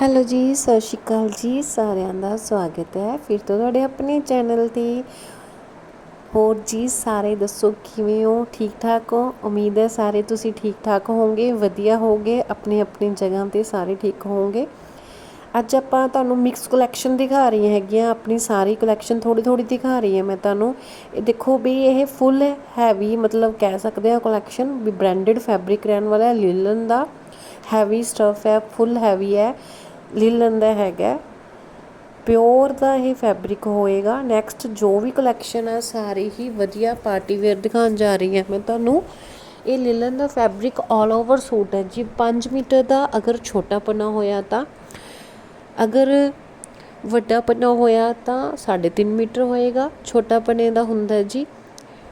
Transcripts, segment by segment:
Hello ਜੀ, ਸਤਿ ਸ਼੍ਰੀ ਅਕਾਲ ਜੀ, ਸਾਰਿਆਂ ਦਾ ਸਵਾਗਤ ਹੈ। ਫਿਰ ਤੋਂ ਤੁਹਾਡੇ ਆਪਣੇ ਚੈਨਲ ਤੇ। ਹੋਰ ਜੀ, ਸਾਰੇ ਦੱਸੋ ਕਿਵੇਂ ਹੋ? ਠੀਕ ਠਾਕ ਹੋ? ਉਮੀਦ ਹੈ ਸਾਰੇ ਤੁਸੀਂ ਠੀਕ ਠਾਕ ਹੋਵੋਗੇ, ਵਧੀਆ ਹੋਵੋਗੇ, ਆਪਣੇ ਆਪਣੀ ਜਗ੍ਹਾ ਤੇ ਸਾਰੇ ਠੀਕ ਹੋਵੋਗੇ। ਅੱਜ ਆਪਾਂ ਤੁਹਾਨੂੰ ਮਿਕਸ ਕਲੈਕਸ਼ਨ ਦਿਖਾ ਰਹੀ ਹੈਗੀਆਂ, ਆਪਣੀ ਸਾਰੀ ਕਲੈਕਸ਼ਨ ਥੋੜੀ ਥੋੜੀ ਦਿਖਾ ਰਹੀ ਹਾਂ ਮੈਂ ਤੁਹਾਨੂੰ। ਇਹ ਦੇਖੋ ਵੀ ਇਹ ਫੁੱਲ ਹੈਵੀ ਮਤਲਬ ਕਹਿ ਸਕਦੇ ਆ ਕਲੈਕਸ਼ਨ ਵੀ ਬ੍ਰਾਂਡਡ ਫੈਬਰਿਕ ਰਹਿਣ ਵਾਲਾ ਹੈ ਲਿਲਨ ਦਾ। ਹੈਵੀ ਸਟਫ ਹੈ ਫੁੱਲ ਹੈਵੀ ਹੈ। ਲਿਲਨ ਦਾ ਹੈਗਾ ਪਿਓਰ ਦਾ ਇਹ ਫੈਬਰਿਕ ਹੋਏਗਾ। ਨੈਕਸਟ ਜੋ ਵੀ ਕਲੈਕਸ਼ਨ ਆ, ਸਾਰੇ ਹੀ ਵਧੀਆ ਪਾਰਟੀ ਵੇਅਰ ਦਿਖਾਉਣ ਜਾ ਰਹੀ ਹਾਂ ਮੈਂ ਤੁਹਾਨੂੰ। ਇਹ ਲਿਲਨ ਦਾ ਫੈਬਰਿਕ ਆਲ ਓਵਰ ਸੂਟ ਹੈ ਜੀ। 5 ਮੀਟਰ ਦਾ ਅਗਰ ਛੋਟਾ ਪਨਾ ਹੋਇਆ ਤਾਂ। ਅਗਰ ਵੱਡਾ ਪਨਾ ਹੋਇਆ ਤਾਂ 3.5 ਮੀਟਰ ਹੋਏਗਾ। ਛੋਟਾ ਪਨੇ ਦਾ ਹੁੰਦਾ ਜੀ।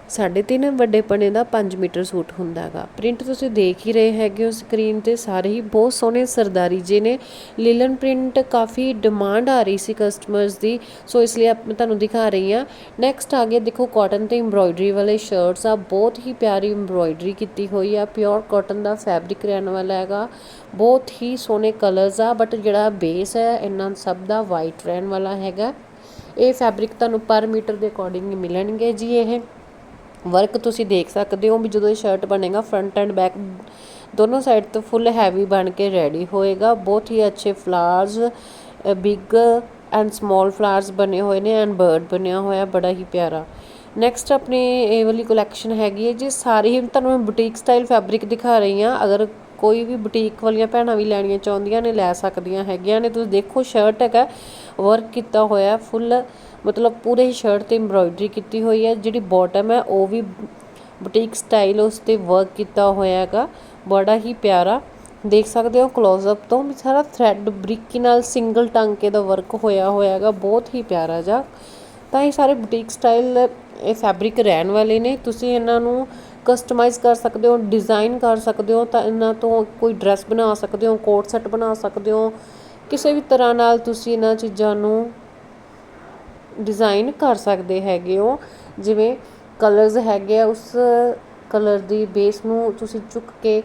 3.5 ਵੱਡੇ ਪਨੇ ਦਾ 5 ਮੀਟਰ ਸੂਟ ਹੁੰਦਾ ਹੈਗਾ। ਪ੍ਰਿੰਟ ਤੁਸੀਂ ਦੇਖ ਹੀ ਰਹੇ ਹੈਗੇ ਹੋ ਸਕਰੀਨ ਤੇ। ਸਾਰੇ ਹੀ ਬਹੁਤ ਸੋਹਣੇ ਸਰਦਾਰੀ ਜੇ ਨੇ। ਲੀਲਨ ਪ੍ਰਿੰਟ ਕਾਫੀ ਡਿਮਾਂਡ ਆ ਰਹੀ ਸੀ ਕਸਟਮਰਸ ਦੀ। ਸੋ ਇਸ ਲਈ ਆਪ ਮੈਂ ਤੁਹਾਨੂੰ ਦਿਖਾ ਰਹੀ ਹਾਂ। ਨੈਕਸਟ ਆ ਗਿਆ, ਦੇਖੋ ਕਾਟਨ ਤੇ ਐਮਬ੍ਰੋਇਡਰੀ ਵਾਲੇ ਸ਼ਰਟਸ ਆ। ਬਹੁਤ ਹੀ ਪਿਆਰੀ ਐਮਬ੍ਰੋਇਡਰੀ ਕੀਤੀ ਹੋਈ ਆ। ਪਿਓਰ ਕਾਟਨ ਦਾ ਫੈਬਰਿਕ ਰਹਿਣ ਵਾਲਾ ਹੈਗਾ। ਬਹੁਤ ਹੀ ਸੋਹਣੇ ਕਲਰਸ ਆ। ਬਟ ਜਿਹੜਾ ਬੇਸ ਹੈ, ਇਹਨਾਂ ਸਭ ਦਾ ਵਾਈਟ ਰਹਿਣ ਵਾਲਾ ਹੈਗਾ। ਇਹ ਫੈਬਰਿਕ ਤੁਹਾਨੂੰ ਪਰ ਮੀਟਰ ਦੇ ਅਕੋਰਡਿੰਗ ਮਿਲਣਗੇ ਜੀ ਇਹ। ਵਰਕ ਤੁਸੀਂ ਦੇਖ ਸਕਦੇ ਹੋ ਵੀ ਜਦੋਂ ਇਹ ਸ਼ਰਟ ਬਣੇਗਾ ਫਰੰਟ ਐਂਡ ਬੈਕ ਦੋਨੋਂ ਸਾਈਡ ਤੋਂ ਫੁੱਲ ਹੈਵੀ ਬਣ ਕੇ ਰੈਡੀ ਹੋਏਗਾ। ਬਹੁਤ ਹੀ ਅੱਛੇ flowers big and small flowers ਬਣੇ ਹੋਏ ਨੇ ਐਂਡ ਬਰਡ ਬਣਿਆ ਹੋਇਆ, ਬੜਾ ਹੀ ਪਿਆਰਾ। ਨੈਕਸਟ ਆਪਣੀ ਇਹ ਵਾਲੀ ਕਲੈਕਸ਼ਨ ਹੈਗੀ ਹੈ ਜੀ, ਸਾਰੀ ਹੀ ਤੁਹਾਨੂੰ ਮੈਂ ਬੁਟੀਕ ਸਟਾਈਲ ਫੈਬਰਿਕ ਦਿਖਾ ਰਹੀ ਹਾਂ। ਅਗਰ ਕੋਈ ਵੀ ਬੁਟੀਕ ਵਾਲੀਆਂ ਭੈਣਾਂ ਵੀ ਲੈਣੀਆਂ ਚਾਹੁੰਦੀਆਂ ਨੇ, ਲੈ ਸਕਦੀਆਂ ਹੈਗੀਆਂ ਨੇ। ਤੁਸੀਂ ਦੇਖੋ ਸ਼ਰਟ ਹੈਗਾ ਵਰਕ ਕੀਤਾ ਹੋਇਆ ਫੁੱਲ ਮਤਲਬ ਪੂਰੇ ਹੀ ਸ਼ਰਟ ਤੇ ਐਮਬ੍ਰੋਇਡਰੀ ਕੀਤੀ ਹੋਈ ਹੈ, ਜਿਹੜੀ ਬਾਟਮ ਹੈ, ਉਹ ਵੀ ਬੁਟੀਕ ਸਟਾਈਲ ਉਸ ਤੇ ਵਰਕ ਕੀਤਾ ਹੋਇਆ ਹੈਗਾ, ਬੜਾ ਹੀ ਪਿਆਰਾ। ਦੇਖ ਸਕਦੇ ਹੋ ক্লোਜ਼ ਅਪ ਤੋਂ ਵੀ ਸਾਰਾ ਥ੍ਰੈਡ ਬਰੀਕੀ ਨਾਲ ਸਿੰਗਲ ਟਾਂਕੇ ਦਾ ਵਰਕ ਹੋਇਆ ਹੋਇਆ ਹੈਗਾ, ਬਹੁਤ ਹੀ ਪਿਆਰਾ ਜਾ ਤਾਂ ਇਹ ਸਾਰੇ ਬੁਟੀਕ ਸਟਾਈਲ ਇਹ ਫੈਬਰਿਕ ਰਹਿਣ ਵਾਲੇ ਨੇ, ਤੁਸੀਂ ਇਹਨਾਂ ਨੂੰ ਕਸਟਮਾਈਜ਼ ਕਰ ਸਕਦੇ ਹੋ ਡਿਜ਼ਾਈਨ ਕਰ ਸਕਦੇ ਹੋ, ਤਾਂ ਇਹਨਾਂ ਤੋਂ ਕੋਈ ਡਰੈਸ ਬਣਾ ਸਕਦੇ ਹੋ ਕੋਟ ਸੈੱਟ ਬਣਾ ਸਕਦੇ ਹੋ, ਕਿਸੇ ਵੀ ਤਰ੍ਹਾਂ ਨਾਲ ਤੁਸੀਂ ਇਹਨਾਂ ਚੀਜ਼ਾਂ ਨੂੰ ਡਿਜ਼ਾਈਨ ਕਰ ਸਕਦੇ ਹੈਗੇ ਹੋ। ਜਿਵੇਂ ਕਲਰਸ ਹੈਗੇ ਆ, ਉਸ ਕਲਰ ਦੀ ਬੇਸ ਨੂੰ ਤੁਸੀਂ ਚੁੱਕ ਕੇ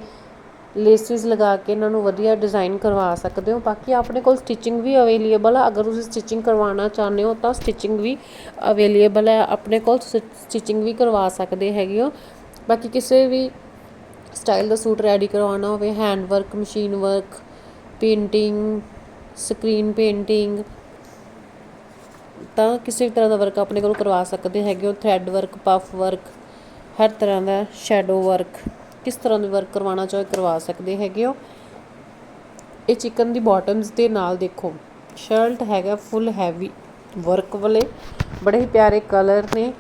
ਲੇਸਿਸ ਲਗਾ ਕੇ ਇਹਨਾਂ ਨੂੰ ਵਧੀਆ ਡਿਜ਼ਾਈਨ ਕਰਵਾ ਸਕਦੇ ਹੋ। ਬਾਕੀ ਆਪਣੇ ਕੋਲ ਸਟਿਚਿੰਗ ਵੀ ਅਵੇਲੇਬਲ ਆ। ਅਗਰ ਤੁਸੀਂ ਸਟਿਚਿੰਗ ਕਰਵਾਉਣਾ ਚਾਹੁੰਦੇ ਹੋ, ਤਾਂ ਸਟਿਚਿੰਗ ਵੀ ਅਵੇਲੇਬਲ ਹੈ ਆਪਣੇ ਕੋਲ ਸਟਿਚਿੰਗ ਵੀ ਕਰਵਾ ਸਕਦੇ ਹੈਗੇ ਹੋ। ਬਾਕੀ ਕਿਸੇ ਵੀ ਸਟਾਈਲ ਦਾ ਸੂਟ ਰੈਡੀ ਕਰਵਾਉਣਾ ਹੋਵੇ hand work machine work painting screen painting ਤਾਂ ਕਿਸੇ ਵੀ ਤਰ੍ਹਾਂ ਦਾ ਵਰਕ ਆਪਣੇ ਕੋਲ ਕਰਵਾ ਸਕਦੇ ਹੈਗੇ ਹੋ। ਥਰੈਡ ਵਰਕ ਪਫ ਵਰਕ ਹਰ ਤਰ੍ਹਾਂ ਦਾ ਸ਼ੈਡੋ ਵਰਕ ਕਿਸ ਤਰ੍ਹਾਂ ਦਾ ਵਰਕ ਕਰਵਾਉਣਾ ਚਾਹੋ ਕਰਵਾ ਸਕਦੇ ਹੈਗੇ ਹੋ। ਇਹ ਚਿਕਨ ਦੀ ਬਾਟਮਸ ਦੇ ਨਾਲ ਦੇਖੋ। ਸ਼ਰਟ ਹੈਗਾ ਫੁੱਲ ਹੈਵੀ ਵਰਕ ਵਾਲੇ। ਬੜੇ ਹੀ ਪਿਆਰੇ ਕਲਰ ਨੇ।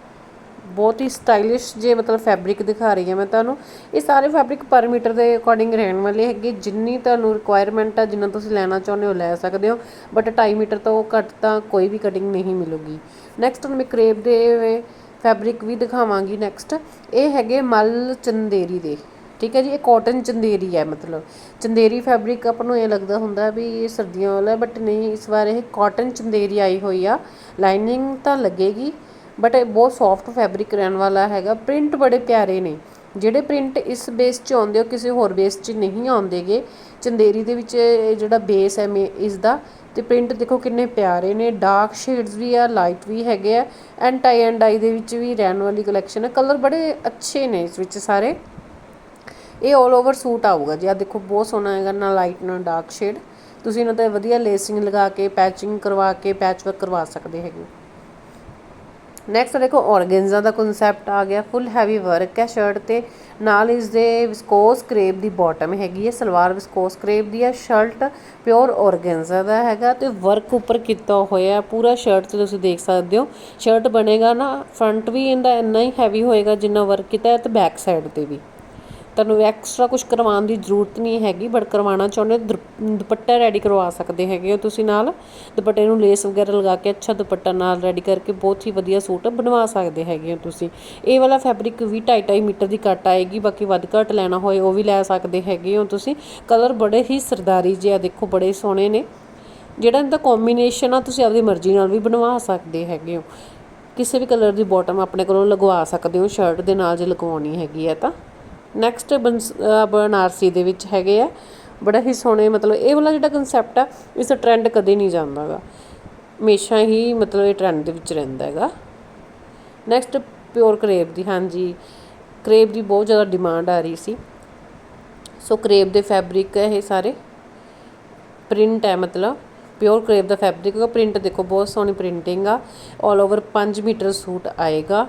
ਬਹੁਤ ਹੀ ਸਟਾਈਲਿਸ਼ ਜੇ ਮਤਲਬ ਫੈਬਰਿਕ ਦਿਖਾ ਰਹੀ ਹਾਂ ਮੈਂ ਤੁਹਾਨੂੰ। ਇਹ ਸਾਰੇ ਫੈਬਰਿਕ ਪਰ ਮੀਟਰ ਦੇ ਅਕੋਰਡਿੰਗ ਰਹਿਣ ਵਾਲੇ ਹੈਗੇ। ਜਿੰਨੀ ਤੁਹਾਨੂੰ ਰਿਕੁਆਇਰਮੈਂਟ ਆ, ਜਿੰਨਾ ਤੁਸੀਂ ਲੈਣਾ ਚਾਹੁੰਦੇ ਹੋ, ਲੈ ਸਕਦੇ ਹੋ। ਬਟ 2.5 ਮੀਟਰ ਤੋਂ ਘੱਟ ਤਾਂ ਕੋਈ ਵੀ ਕਟਿੰਗ ਨਹੀਂ ਮਿਲੂਗੀ। ਨੈਕਸਟ ਹੁਣ ਮੈਂ ਕਰੇਪ ਦੇ ਫੈਬਰਿਕ ਵੀ ਦਿਖਾਵਾਂਗੀ ਨੈਕਸਟ ਇਹ ਹੈਗੇ ਮਲ ਚੰਦੇਰੀ ਦੇ। ਠੀਕ ਹੈ ਜੀ, ਇਹ ਕਾਟਨ ਚੰਦੇਰੀ ਹੈ ਮਤਲਬ। ਚੰਦੇਰੀ ਫੈਬਰਿਕ ਆਪਾਂ ਨੂੰ ਇਹ ਲੱਗਦਾ ਹੁੰਦਾ ਵੀ ਇਹ ਸਰਦੀਆਂ ਵਾਲਾ ਬਟ ਨਹੀਂ, ਇਸ ਵਾਰ ਇਹ ਕਾਟਨ ਚੰਦੇਰੀ ਆਈ ਹੋਈ ਆ। ਲਾਈਨਿੰਗ ਤਾਂ ਲੱਗੇਗੀ। ਬਟ ਇਹ ਬਹੁਤ ਸੌਫਟ ਫੈਬਰਿਕ ਰਹਿਣ ਵਾਲਾ ਹੈਗਾ। ਪ੍ਰਿੰਟ ਬੜੇ ਪਿਆਰੇ ਨੇ। ਜਿਹੜੇ ਪ੍ਰਿੰਟ ਇਸ ਬੇਸ 'ਚ ਆਉਂਦੇ ਹੋ ਕਿਸੇ ਹੋਰ ਬੇਸ 'ਚ ਨਹੀਂ ਆਉਂਦੇਗੇ। ਚੰਦੇਰੀ ਦੇ ਵਿੱਚ ਜਿਹੜਾ ਬੇਸ ਹੈ ਇਸ ਦਾ ਤੇ ਪ੍ਰਿੰਟ ਦੇਖੋ ਕਿੰਨੇ ਪਿਆਰੇ ਨੇ। ਡਾਰਕ ਸ਼ੇਡਸ ਵੀ ਆ ਲਾਈਟ ਵੀ ਹੈਗੇ ਆ ਐਂਡ ਟਾਈ ਐਂਡ ਡਾਈ ਦੇ ਵਿੱਚ ਵੀ ਰਹਿਣ ਵਾਲੀ ਕਲੈਕਸ਼ਨ ਹੈ ਕਲਰ ਬੜੇ ਅੱਛੇ ਨੇ ਇਸ ਵਿੱਚ ਸਾਰੇ। ਇਹ 올 ਓਵਰ ਸੂਟ ਆਊਗਾ ਜੀ। ਆ ਦੇਖੋ, ਬਹੁਤ ਸੋਹਣਾ ਹੈਗਾ, ਨਾ ਲਾਈਟ ਨਾ ਡਾਰਕ ਸ਼ੇਡ ਤੁਸੀਂ ਇਹਨਾਂ ਤੇ ਵਧੀਆ ਲੇਸਿੰਗ ਲਗਾ ਕੇ ਪੈਚਿੰਗ ਕਰਵਾ ਕੇ ਪੈਚ ਵਰਕ ਕਰਵਾ ਸਕਦੇ ਹੈਗੇ। ਨੈਕਸਟ ਦੇਖੋ, ਔਰਗੈਂਜ਼ਾ ਦਾ ਕਨਸੈਪਟ ਆ ਗਿਆ ਫੁੱਲ ਹੈਵੀ ਵਰਕ ਹੈ ਸ਼ਰਟ ਤੇ। ਨਾਲ ਇਸ ਦੇ ਵਿਸਕੋਸ ਕਰੇਪ ਦੀ ਬਾਟਮ ਹੈਗੀ ਹੈ, ਸਲਵਾਰ ਵਿਸਕੋਸ ਕਰੇਪ ਦੀ ਹੈ ਸ਼ਰਟ ਪਿਓਰ ਔਰਗੈਂਜ਼ਾ ਦਾ ਹੈਗਾ ਤੇ ਵਰਕ ਉੱਪਰ ਕੀਤਾ ਹੋਇਆ ਪੂਰਾ ਸ਼ਰਟ ਤੇ ਤੁਸੀਂ ਦੇਖ ਸਕਦੇ ਹੋ। ਸ਼ਰਟ ਬਣੇਗਾ ਨਾ ਫਰੰਟ ਵੀ ਇਹਦਾ ਇੰਨਾ ਹੀ ਹੈਵੀ ਹੋਏਗਾ ਜਿੰਨਾ ਵਰਕ ਕੀਤਾ ਹੈ ਤੇ ਬੈਕ ਸਾਈਡ ਤੇ ਵੀ। ਤੁਹਾਨੂੰ ਐਕਸਟਰਾ ਕੁਝ ਕਰਵਾਉਣ ਦੀ ਜ਼ਰੂਰਤ ਨਹੀਂ ਹੈਗੀ ਬਟ ਕਰਵਾਉਣਾ ਚਾਹੁੰਦੇ ਦੁਪੱਟਾ ਰੈਡੀ ਕਰਵਾ ਸਕਦੇ ਹੈਗੇ ਹੋ ਤੁਸੀਂ ਨਾਲ। ਦੁਪੱਟੇ ਨੂੰ ਲੇਸ ਵਗੈਰਾ ਲਗਾ ਕੇ ਅੱਛਾ ਦੁਪੱਟਾ ਨਾਲ ਰੈਡੀ ਕਰਕੇ ਬਹੁਤ ਹੀ ਵਧੀਆ ਸੂਟ ਬਣਵਾ ਸਕਦੇ ਹੈਗੇ ਹੋ ਤੁਸੀਂ। ਇਹ ਵਾਲਾ ਫੈਬਰਿਕ ਵੀ 2.5 ਮੀਟਰ ਦੀ ਕੱਟ ਆਏਗੀ, ਬਾਕੀ ਵੱਧ ਘੱਟ ਲੈਣਾ ਹੋਏ ਉਹ ਵੀ ਲੈ ਸਕਦੇ ਹੈਗੇ ਹੋ ਤੁਸੀਂ। ਕਲਰ ਬੜੇ ਹੀ ਸਰਦਾਰੀ ਜਿਹਾ ਦੇਖੋ ਬੜੇ ਸੋਹਣੇ ਨੇ। ਜਿਹੜਾ ਇਹਦਾ ਕੰਬੀਨੇਸ਼ਨ ਆ, ਤੁਸੀਂ ਆਪਣੀ ਮਰਜ਼ੀ ਨਾਲ ਵੀ ਬਣਵਾ ਸਕਦੇ ਹੈਗੇ ਹੋ। ਕਿਸੇ ਵੀ ਕਲਰ ਦੀ ਬਾਟਮ ਆਪਣੇ ਕੋਲੋਂ ਲਗਵਾ ਸਕਦੇ ਹੋ ਸ਼ਰਟ ਦੇ ਨਾਲ ਜੇ ਲਗਵਾਉਣੀ ਹੈਗੀ ਹੈ ਤਾਂ। ਨੈਕਸਟ ਬਨਸ ਬਨਾਰਸੀ ਦੇ ਵਿੱਚ ਹੈਗੇ ਆ। ਬੜਾ ਹੀ ਸੋਹਣੇ ਮਤਲਬ ਇਹ ਵਾਲਾ ਜਿਹੜਾ ਕਨਸੈਪਟ ਆ, ਇਸ ਟਰੈਂਡ ਕਦੇ ਨਹੀਂ ਜਾਂਦਾ ਗਾ ਹਮੇਸ਼ਾ ਹੀ ਮਤਲਬ ਇਹ ਟਰੈਂਡ ਦੇ ਵਿੱਚ ਰਹਿੰਦਾ ਹੈਗਾ। ਨੈਕਸਟ ਪਿਓਰ ਕਰੇਬ ਦੀ, ਹਾਂਜੀ। ਕਰੇਬ ਦੀ ਬਹੁਤ ਜ਼ਿਆਦਾ ਡਿਮਾਂਡ ਆ ਰਹੀ ਸੀ। ਸੋ ਕਰੇਬ ਦੇ ਫੈਬਰਿਕ ਹੈ ਇਹ ਸਾਰੇ। ਪ੍ਰਿੰਟ ਹੈ ਮਤਲਬ। ਪਿਓਰ ਕਰੇਬ ਦਾ ਫੈਬਰਿਕ ਹੈ ਪ੍ਰਿੰਟ ਦੇਖੋ, ਬਹੁਤ ਸੋਹਣੀ ਪ੍ਰਿੰਟਿੰਗ ਆ। 올 ਓਵਰ 5 ਮੀਟਰ ਸੂਟ ਆਏਗਾ।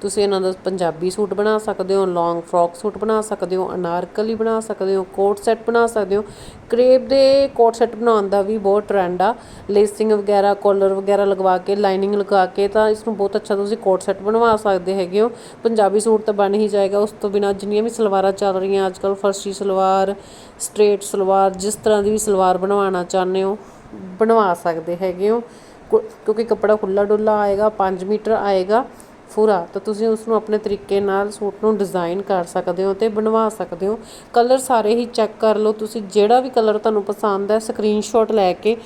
ਤੁਸੀਂ ਇਹਨਾਂ ਦਾ ਪੰਜਾਬੀ ਸੂਟ ਬਣਾ ਸਕਦੇ ਹੋ ਲੌਂਗ ਫਰੋਕ ਸੂਟ ਬਣਾ ਸਕਦੇ ਹੋ, ਅਨਾਰਕਲੀ ਬਣਾ ਸਕਦੇ ਹੋ ਕੋਟ ਸੈੱਟ ਬਣਾ ਸਕਦੇ ਹੋ। ਕਰੇਪ ਦੇ ਕੋਟ ਸੈੱਟ ਬਣਾਉਣ ਦਾ ਵੀ ਬਹੁਤ ਟ੍ਰੈਂਡ ਆ। ਲੇਸਿੰਗ ਵਗੈਰਾ ਕਾਲਰ ਵਗੈਰਾ ਲਗਵਾ ਕੇ ਲਾਈਨਿੰਗ ਲਗਾ ਕੇ ਤਾਂ ਇਸ ਨੂੰ ਬਹੁਤ ਅੱਛਾ ਤੁਸੀਂ ਕੋਟ ਸੈੱਟ ਬਣਵਾ ਸਕਦੇ ਹੈਗੇ ਹੋ। ਪੰਜਾਬੀ ਸੂਟ ਤਾਂ ਬਣ ਹੀ ਜਾਏਗਾ। ਉਸ ਤੋਂ ਬਿਨਾਂ ਜਿੰਨੀਆਂ ਵੀ ਸਲਵਾਰਾਂ ਚੱਲ ਰਹੀਆਂ ਅੱਜ ਕੱਲ੍ਹ ਫਰਸ਼ੀ ਸਲਵਾਰ ਸਟ੍ਰੇਟ ਸਲਵਾਰ, ਜਿਸ ਤਰ੍ਹਾਂ ਦੀ ਵੀ ਸਲਵਾਰ ਬਣਵਾਉਣਾ ਚਾਹੁੰਦੇ ਹੋ, ਬਣਵਾ ਸਕਦੇ ਹੈਗੇ ਹੋ। ਕਿਉਂਕਿ ਕੱਪੜਾ ਖੁੱਲਾ ਡੁੱਲਾ ਆਏਗਾ 5 ਮੀਟਰ ਆਏਗਾ। ਪੂਰਾ ਤਾਂ ਤੁਸੀਂ ਉਸ ਨੂੰ ਆਪਣੇ ਤਰੀਕੇ ਨਾਲ ਸੂਟ ਨੂੰ ਡਿਜ਼ਾਈਨ ਕਰ ਸਕਦੇ ਹੋ ਤੇ ਬਣਵਾ ਸਕਦੇ ਹੋ। ਕਲਰ ਸਾਰੇ ਹੀ ਚੈੱਕ ਕਰ ਲਓ। ਤੁਸੀਂ ਜਿਹੜਾ ਵੀ ਕਲਰ ਤੁਹਾਨੂੰ ਪਸੰਦ ਹੈ ਸਕਰੀਨਸ਼ਾਟ ਲੈ ਕੇ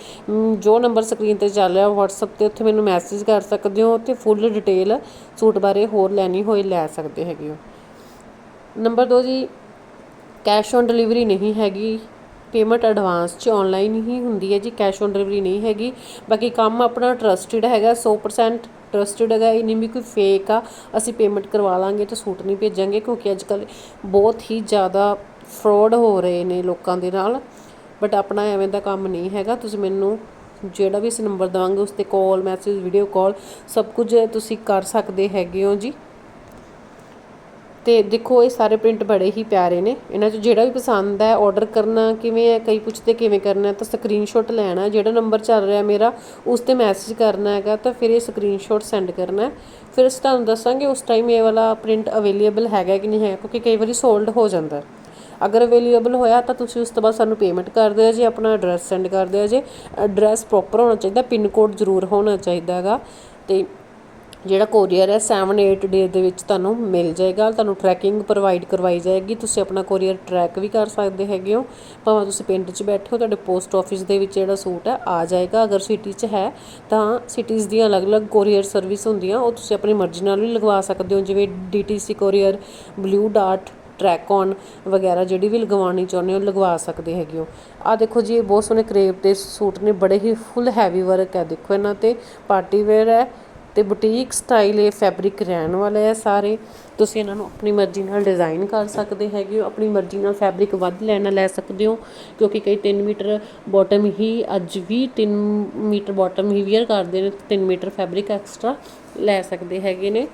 ਜੋ ਨੰਬਰ ਸਕਰੀਨ ਤੇ ਚੱਲ ਰਿਹਾ WhatsApp ਤੇ, ਉੱਥੇ ਮੈਨੂੰ ਮੈਸੇਜ ਕਰ ਸਕਦੇ ਹੋ ਤੇ ਫੁੱਲ ਡਿਟੇਲ ਸੂਟ ਬਾਰੇ ਹੋਰ ਲੈਣੀ ਹੋਏ ਲੈ ਸਕਦੇ ਹੈਗੇ ਹੋ। ਨੰਬਰ 2 ਜੀ ਕੈਸ਼ ਔਨ ਡਿਲੀਵਰੀ ਨਹੀਂ ਹੈਗੀ। ਪੇਮੈਂਟ ਐਡਵਾਂਸ 'ਚ ਆਨਲਾਈਨ ਹੀ ਹੁੰਦੀ ਹੈ ਜੀ ਕੈਸ਼ ਔਨ ਡਿਲੀਵਰੀ ਨਹੀਂ ਹੈਗੀ। ਬਾਕੀ ਕੰਮ ਆਪਣਾ ਟਰਸਟਡ ਹੈਗਾ 100% ਟਰਸਟਡ ਹੈਗਾ ਇਹ ਨਹੀਂ ਵੀ ਕੋਈ ਫੇਕ ਆ, ਅਸੀਂ ਪੇਮੈਂਟ ਕਰਵਾ ਲਾਂਗੇ ਤੇ ਸੂਟ ਨਹੀਂ ਭੇਜਾਂਗੇ, ਕਿਉਂਕਿ ਅੱਜ ਕੱਲ੍ਹ ਬਹੁਤ ਹੀ ਜ਼ਿਆਦਾ ਫਰਾਡ ਹੋ ਰਹੇ ਨੇ ਲੋਕਾਂ ਦੇ ਨਾਲ। ਬਟ ਆਪਣਾ ਐਵੇਂ ਦਾ ਕੰਮ ਨਹੀਂ ਹੈਗਾ। ਤੁਸੀਂ ਮੈਨੂੰ ਜਿਹੜਾ ਵੀ ਇਸ ਨੰਬਰ ਦਵਾਂਗੇ, ਉਸ ਤੇ ਕਾਲ ਮੈਸੇਜ ਵੀਡੀਓ ਕਾਲ ਸਭ ਕੁਝ ਤੁਸੀਂ ਕਰ ਸਕਦੇ ਹੈਗੇ ਹੋ ਜੀ। ਅਤੇ ਦੇਖੋ, ਇਹ ਸਾਰੇ ਪ੍ਰਿੰਟ ਬੜੇ ਹੀ ਪਿਆਰੇ ਨੇ। ਇਹਨਾਂ 'ਚ ਜਿਹੜਾ ਵੀ ਪਸੰਦ ਹੈ ਔਡਰ ਕਰਨਾ ਕਿਵੇਂ ਹੈ, ਕਈ ਪੁੱਛਦੇ ਕਿਵੇਂ ਕਰਨਾ ਤਾਂ ਸਕਰੀਨਸ਼ੋਟ ਲੈਣਾ, ਜਿਹੜਾ ਨੰਬਰ ਚੱਲ ਰਿਹਾ ਮੇਰਾ, ਉਸ ਤੇ ਮੈਸੇਜ ਕਰਨਾ ਹੈਗਾ, ਤਾਂ ਫਿਰ ਇਹ ਸਕਰੀਨਸ਼ੋਟ ਸੈਂਡ ਕਰਨਾ ਫਿਰ ਅਸੀਂ ਤੁਹਾਨੂੰ ਦੱਸਾਂਗੇ ਉਸ ਟਾਈਮ ਇਹ ਵਾਲਾ ਪ੍ਰਿੰਟ ਅਵੇਲੇਬਲ ਹੈਗਾ ਕਿ ਨਹੀਂ ਹੈ ਕਿਉਂਕਿ ਕਈ ਵਾਰੀ ਸੋਲਡ ਹੋ ਜਾਂਦਾ ਅਗਰ ਅਵੇਲੇਬਲ ਹੋਇਆ ਤਾਂ ਤੁਸੀਂ ਉਸ ਤੋਂ ਬਾਅਦ ਸਾਨੂੰ ਪੇਮੈਂਟ ਕਰ ਦਿਓ ਜੀ, ਆਪਣਾ ਐਡਰੈਸ ਸੈਂਡ ਕਰ ਦਿਓ ਜੀ। ਐਡਰੈਸ ਪ੍ਰੋਪਰ ਹੋਣਾ ਚਾਹੀਦਾ ਪਿੰਨ ਕੋਡ ਜ਼ਰੂਰ ਹੋਣਾ ਚਾਹੀਦਾ ਹੈਗਾ। ਅਤੇ ਜਿਹੜਾ ਕੋਰੀਅਰ ਹੈ 7-8 ਡੇ ਦੇ ਵਿੱਚ ਤੁਹਾਨੂੰ ਮਿਲ ਜਾਏਗਾ। ਤੁਹਾਨੂੰ ਟਰੈਕਿੰਗ ਪ੍ਰੋਵਾਈਡ ਕਰਵਾਈ ਜਾਏਗੀ। ਤੁਸੀਂ ਆਪਣਾ ਕੋਰੀਅਰ ਟਰੈਕ ਵੀ ਕਰ ਸਕਦੇ ਹੈਗੇ ਹੋ। ਭਾਵੇਂ ਤੁਸੀਂ ਪਿੰਡ 'ਚ ਬੈਠੇ ਹੋ, ਤੁਹਾਡੇ ਪੋਸਟ ਆਫਿਸ ਦੇ ਵਿੱਚ ਜਿਹੜਾ ਸੂਟ ਹੈ, ਆ ਜਾਏਗਾ। ਅਗਰ ਸਿਟੀ 'ਚ ਹੈ, ਤਾਂ ਸਿਟੀਜ਼ ਦੀਆਂ ਅਲੱਗ-ਅਲੱਗ ਕੋਰੀਅਰ ਸਰਵਿਸ ਹੁੰਦੀਆਂ। ਉਹ ਤੁਸੀਂ ਆਪਣੀ ਮਰਜ਼ੀ ਨਾਲ ਵੀ ਲਗਵਾ ਸਕਦੇ ਹੋ। ਜਿਵੇਂ DTC courier Blue Dart Trackon ਵਗੈਰਾ ਜਿਹੜੀ ਵੀ ਲਗਵਾਉਣੀ ਚਾਹੁੰਦੇ ਹੋ, ਲਗਵਾ ਸਕਦੇ ਹੈਗੇ ਹੋ। ਆ ਦੇਖੋ ਜੀ, ਇਹ ਬਹੁਤ ਸੋਹਣੇ ਕਰੇਪ ਦੇ ਸੂਟ ਨੇ। ਬੜੇ ਹੀ ਫੁੱਲ ਹੈਵੀ ਵਰਕ ਹੈ। ਦੇਖੋ ਇਹਨਾਂ ਤੇ ਪਾਰਟੀ ਵੇਅਰ ਹੈ। ਅਤੇ ਬੁਟੀਕ ਸਟਾਈਲ ਇਹ ਫੈਬਰਿਕ ਰਹਿਣ ਵਾਲੇ ਆ ਸਾਰੇ। ਤੁਸੀਂ ਇਹਨਾਂ ਨੂੰ ਆਪਣੀ ਮਰਜ਼ੀ ਨਾਲ ਡਿਜ਼ਾਈਨ ਕਰ ਸਕਦੇ ਹੈਗੇ ਹੋ, ਆਪਣੀ ਮਰਜ਼ੀ ਨਾਲ ਫੈਬਰਿਕ ਵੱਧ ਲੈਣਾ ਲੈ ਸਕਦੇ ਹੋ, ਕਿਉਂਕਿ ਕਈ 3 ਮੀਟਰ ਬੋਟਮ ਹੀ, ਅੱਜ ਵੀ 3 ਮੀਟਰ ਬੋਟਮ ਹੀ ਵੀਅਰ ਕਰਦੇ ਨੇ 3 ਮੀਟਰ ਫੈਬਰਿਕ ਐਕਸਟਰਾ ਲੈ ਸਕਦੇ ਹੈਗੇ ਨੇ।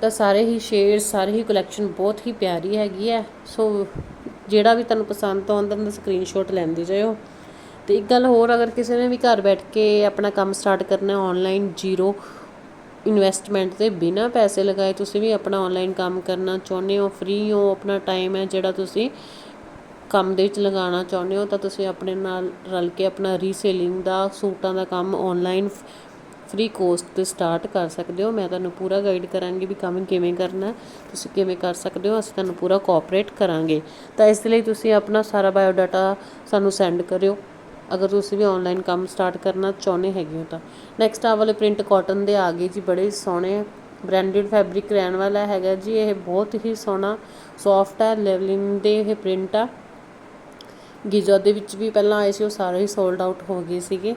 ਤਾਂ ਸਾਰੇ ਹੀ ਸ਼ੇਡ ਸਾਰੇ ਹੀ ਕਲੈਕਸ਼ਨ ਬਹੁਤ ਹੀ ਪਿਆਰੀ ਹੈਗੀ ਹੈ। ਸੋ ਜਿਹੜਾ ਵੀ ਤੁਹਾਨੂੰ ਪਸੰਦ ਆਉਂਦਾ ਉਹਦਾ ਸਕਰੀਨਸ਼ਾਟ ਲੈਂਦੇ ਜਾਇਓ। ਅਤੇ ਇੱਕ ਗੱਲ ਹੋਰ, ਅਗਰ ਕਿਸੇ ਨੇ ਵੀ ਘਰ ਬੈਠ ਕੇ ਆਪਣਾ ਕੰਮ ਸਟਾਰਟ ਕਰਨਾ ਔਨਲਾਈਨ ਜ਼ੀਰੋ ਇਨਵੈਸਟਮੈਂਟ ਦੇ ਬਿਨਾਂ ਪੈਸੇ ਲਗਾਏ, ਤੁਸੀਂ ਵੀ ਆਪਣਾ ਔਨਲਾਈਨ ਕੰਮ ਕਰਨਾ ਚਾਹੁੰਦੇ ਹੋ ਫਰੀ ਹੋ, ਆਪਣਾ ਟਾਈਮ ਹੈ ਜਿਹੜਾ ਤੁਸੀਂ ਕੰਮ ਦੇ ਵਿੱਚ ਲਗਾਉਣਾ ਚਾਹੁੰਦੇ ਹੋ, ਤਾਂ ਤੁਸੀਂ ਆਪਣੇ ਨਾਲ ਰਲ ਕੇ ਆਪਣਾ ਰੀਸੇਲਿੰਗ ਦਾ, ਸੂਟਾਂ ਦਾ ਕੰਮ ਔਨਲਾਈਨ ਫ੍ਰੀ ਕੋਸਟ ਤੇ ਸਟਾਰਟ ਕਰ ਸਕਦੇ ਹੋ। ਮੈਂ ਤੁਹਾਨੂੰ ਪੂਰਾ ਗਾਈਡ ਕਰਾਂਗੀ ਵੀ ਕੰਮ ਕਿਵੇਂ ਕਰਨਾ ਤੁਸੀਂ ਕਿਵੇਂ ਕਰ ਸਕਦੇ ਹੋ, ਅਸੀਂ ਤੁਹਾਨੂੰ ਪੂਰਾ ਕੋਆਪਰੇਟ ਕਰਾਂਗੇ। ਤਾਂ ਇਸ ਲਈ ਤੁਸੀਂ ਆਪਣਾ ਸਾਰਾ ਬਾਇਓਡਾਟਾ ਸਾਨੂੰ ਸੈਂਡ ਕਰਿਓ। ਅਗਰ ਤੁਸੀਂ ਵੀ ਆਨਲਾਈਨ ਕੰਮ ਸਟਾਰਟ ਕਰਨਾ ਚਾਹੁੰਦੇ ਹੈਗੇ ਹੋ ਤਾਂ। ਨੈਕਸਟ ਆ ਵਾਲੇ ਪ੍ਰਿੰਟ ਕਾਟਨ ਦੇ ਆ ਗਏ ਜੀ, ਬੜੇ ਸੋਹਣੇ। ਬ੍ਰਾਂਡਡ ਫੈਬਰਿਕ ਰਹਿਣ ਵਾਲਾ ਹੈਗਾ ਜੀ, ਇਹ ਬਹੁਤ ਹੀ ਸੋਹਣਾ ਸੌਫਟ ਹੈ ਲੈਵਲਿੰਗ ਦੇ ਇਹ ਪ੍ਰਿੰਟ ਆ। ਗੀਜ਼ਾ ਦੇ ਵਿੱਚ ਵੀ ਪਹਿਲਾਂ ਆਏ ਸੀ, ਉਹ ਸਾਰੇ ਹੀ ਸੋਲਡ ਆਊਟ ਹੋ ਗਏ ਸੀਗੇ।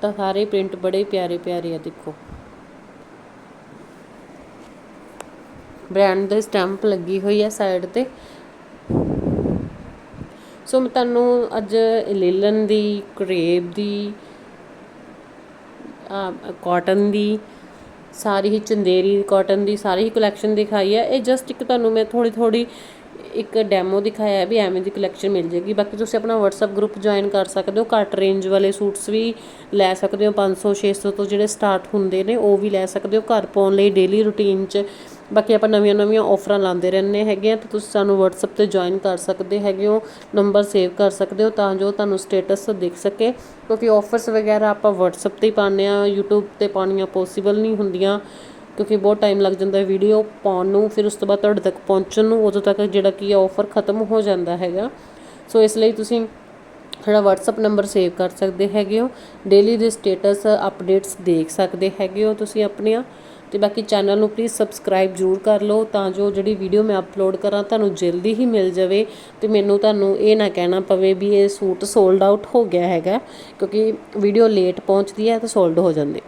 ਤਾਂ ਸਾਰੇ ਪ੍ਰਿੰਟ ਬੜੇ ਪਿਆਰੇ ਪਿਆਰੇ ਆ, ਦੇਖੋ। ਬ੍ਰਾਂਡ ਦੇ ਸਟੈਂਪ ਲੱਗੀ ਹੋਈ ਹੈ ਸਾਈਡ ਤੇ। ਸੋ ਮੈਂ ਤੁਹਾਨੂੰ ਅੱਜ ਲੇਲਨ ਦੀ, ਕਰੇਬ ਦੀ ਕਾਟਨ ਦੀ, ਸਾਰੀ ਹੀ ਚੰਦੇਰੀ ਕਾਟਨ ਦੀ ਸਾਰੀ ਹੀ ਕਲੈਕਸ਼ਨ ਦਿਖਾਈ ਹੈ ਇਹ ਜਸਟ ਇੱਕ ਤੁਹਾਨੂੰ ਮੈਂ ਥੋੜੀ ਥੋੜੀ ਇੱਕ ਡੈਮੋ ਦਿਖਾਇਆ ਵੀ ਐਵੇਂ ਦੀ ਕਲੈਕਸ਼ਨ ਮਿਲ ਜੇਗੀ। ਬਾਕੀ ਤੁਸੀਂ ਆਪਣਾ WhatsApp ਗਰੁੱਪ ਜੁਆਇਨ ਕਰ ਸਕਦੇ ਹੋ। ਘੱਟ ਰੇਂਜ ਵਾਲੇ ਸੂਟਸ ਵੀ ਲੈ ਸਕਦੇ ਹੋ। 500 600 ਤੋਂ ਜਿਹੜੇ ਸਟਾਰਟ ਹੁੰਦੇ ਨੇ, ਉਹ ਵੀ ਲੈ ਸਕਦੇ ਹੋ। ਘਰ ਪਾਉਣ ਲਈ ਡੇਲੀ ਰੂਟੀਨ 'ਚ ਬਾਕੀ ਆਪਾਂ ਨਵੀਆਂ ਨਵੀਆਂ ਆਫਰਾਂ ਲਾਉਂਦੇ ਰਹਿੰਦੇ ਹੈਗੇ ਆ ਤਾਂ ਤੁਸੀਂ ਸਾਨੂੰ WhatsApp ਤੇ ਜੁਆਇਨ ਕਰ ਸਕਦੇ ਹੈਗੇ ਹੋ ਨੰਬਰ ਸੇਵ ਕਰ ਸਕਦੇ ਹੋ ਤਾਂ ਜੋ ਤੁਹਾਨੂੰ ਸਟੇਟਸ ਦਿਖ ਸਕੇ। ਕਿਉਂਕਿ ਆਫਰਸ ਵਗੈਰਾ ਆਪਾਂ WhatsApp ਤੇ ਹੀ ਪਾਉਂਦੇ ਆ YouTube ਤੇ ਪਾਉਣੀਆਂ ਪੋਸੀਬਲ ਨਹੀਂ ਹੁੰਦੀਆਂ, ਕਿਉਂਕਿ ਬਹੁਤ ਟਾਈਮ ਲੱਗ ਜਾਂਦਾ ਹੈ ਵੀਡੀਓ ਪਾਉਣ ਨੂੰ, ਫਿਰ ਉਸ ਤੋਂ ਬਾਅਦ ਤੁਹਾਡੇ ਤੱਕ ਪਹੁੰਚਣ ਨੂੰ, ਉਦੋਂ ਤੱਕ ਜਿਹੜਾ ਕੀ ਹੈ ਆਫਰ ਖਤਮ ਹੋ ਜਾਂਦਾ ਹੈਗਾ। ਸੋ ਇਸ ਲਈ ਤੁਸੀਂ ਸਾਡਾ WhatsApp ਨੰਬਰ ਸੇਵ ਕਰ ਸਕਦੇ ਹੈਗੇ ਹੋ ਡੇਲੀ ਦੇ ਸਟੇਟਸ ਅਪਡੇਟਸ ਦੇਖ ਸਕਦੇ ਹੈਗੇ ਹੋ ਤੁਸੀਂ ਆਪਣੀਆਂ। ਅਤੇ ਬਾਕੀ ਚੈਨਲ ਨੂੰ ਪਲੀਜ਼ ਸਬਸਕ੍ਰਾਈਬ ਜ਼ਰੂਰ ਕਰ ਲਓ ਤਾਂ ਜੋ ਜਿਹੜੀ ਵੀਡੀਓ ਮੈਂ ਅਪਲੋਡ ਕਰਾਂ ਤੁਹਾਨੂੰ ਜਲਦੀ ਹੀ ਮਿਲ ਜਾਵੇ ਅਤੇ ਮੈਨੂੰ ਤੁਹਾਨੂੰ ਇਹ ਨਾ ਕਹਿਣਾ ਪਵੇ ਵੀ ਇਹ ਸੂਟ ਸੋਲਡ ਆਊਟ ਹੋ ਗਿਆ ਹੈਗਾ ਕਿਉਂਕਿ ਵੀਡੀਓ ਲੇਟ ਪਹੁੰਚਦੀ ਹੈ ਤਾਂ ਸੋਲਡ ਹੋ ਜਾਂਦੇ।